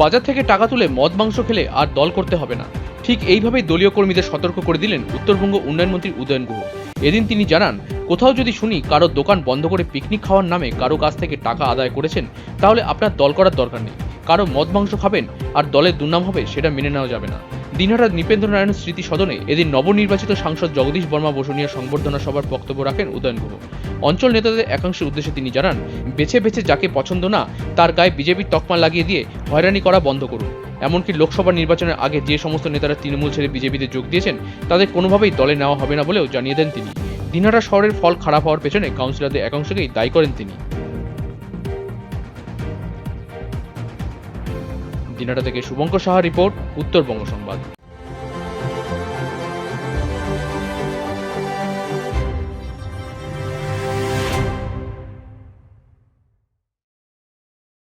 বাজার থেকে টাকা তুলে মদ মাংস খেলে আর দল করতে হবে না। ঠিক এইভাবেই দলীয় কর্মীদের সতর্ক করে দিলেন উত্তরবঙ্গ উন্নয়ন মন্ত্রী উদয়ন গুহ। এদিন তিনি জানান, কোথাও যদি শুনি কারও দোকান বন্ধ করে পিকনিক খাওয়ার নামে কারও কাছ থেকে টাকা আদায় করেছেন, তাহলে আপনার দল করার দরকার নেই। কারও মদ মাংস খাবেন আর দলের দুর্নাম হবে সেটা মেনে নেওয়া যাবে না। দিনহাটা নৃপেন্দ্র নারায়ণ স্মৃতি সদনে এদিন নবনির্বাচিত সাংসদ জগদীশ বর্মা বসুনিয়া সংবর্ধনা সভার বক্তব্য রাখেন উদয়ন গুহ। অঞ্চল নেতাদের একাংশের উদ্দেশ্যে তিনি জানান, বেছে বেছে যাকে পছন্দ না, তার গায়ে বিজেপির তকমা লাগিয়ে দিয়ে হয়রানি করা বন্ধ করুন। এমনকি লোকসভা নির্বাচনের আগে যে সমস্ত নেতারা তৃণমূল ছেড়ে বিজেপিতে যোগ দিয়েছেন, তাদের কোনোভাবেই দলে নেওয়া হবে না বলেও জানিয়ে দেন তিনি। দিনহাটা শহরের ফল খারাপ হওয়ার পেছনে কাউন্সিলরদের একাংশকেই দায়ী করেন তিনি। দিনহাটা থেকে শুভঙ্কর সাহা রিপোর্ট, উত্তরবঙ্গ সংবাদ।